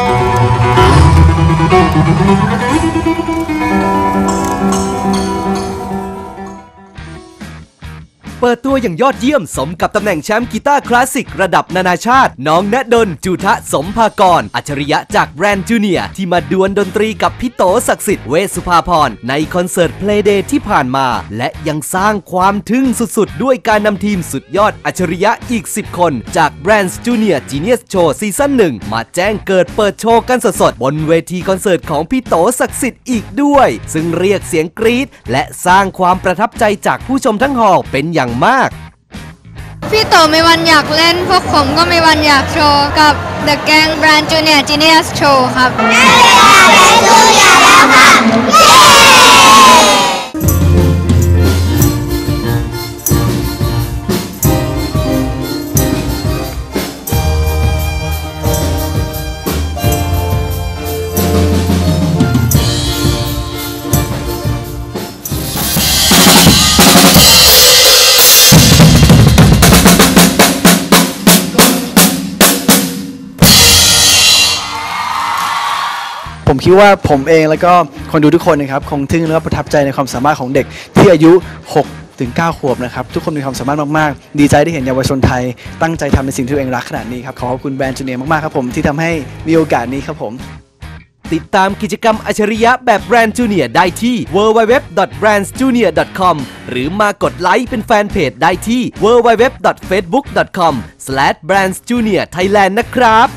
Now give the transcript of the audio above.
Thank you. เปิดตัวอย่างยอดเยี่ยมสมกับตำแหน่งแชมป์กีตาร์คลาสสิกระดับนานาชาติ น้องณดลจุทะสมภากร อัจฉริยะจากแบรนด์จูเนียร์ที่มาดวลดนตรีกับพี่โตศักดิ์สิทธิ์เวสุภาพรในคอนเสิร์ตเพลย์เดย์ที่ผ่านมา และยังสร้างความทึ่งสุดๆ ด้วยการนำทีมสุดยอดอัจฉริยะอีก 10 คน จากแบรนด์จูเนียร์จีเนียสโชว์ซีซั่นหนึ่งมาแจ้งเกิดเปิดโชว์กันสดๆบนเวทีคอนเสิร์ตของพี่โตศักดิ์สิทธิ์อีกด้วย ซึ่งเรียกเสียงกรี๊ดและสร้างความประทับใจจากผู้ชมทั้งหอเป็นอย่างมาก พี่โตมีวันอยากเล่น พวกผมก็มีวันอยากโชว์ กับ The Gang Brand Junior Genius Show ครับ ผมคิดว่าผมเองแล้วก็คนดูทุกคนนะครับคงทึ่งแล้วก็ประทับใจในความสามารถของเด็กที่อายุ 6 ถึง 9 ขวบนะครับ ทุกคนมีความสามารถมากๆ ดีใจที่เห็นเยาวชนไทย ตั้งใจทำในสิ่งที่ตัวเองรักขนาดนี้ครับ ขอขอบคุณแบรนด์จูเนียร์มากๆครับผมที่ทำให้มีโอกาสนี้ครับผม ติดตามกิจกรรมอัจฉริยะแบบแบรนด์จูเนียร์ได้ที่ www.brandsjunior.com หรือมากดไลค์เป็นแฟนเพจได้ที่ www.facebook.com/brandsjuniorthailand นะครับ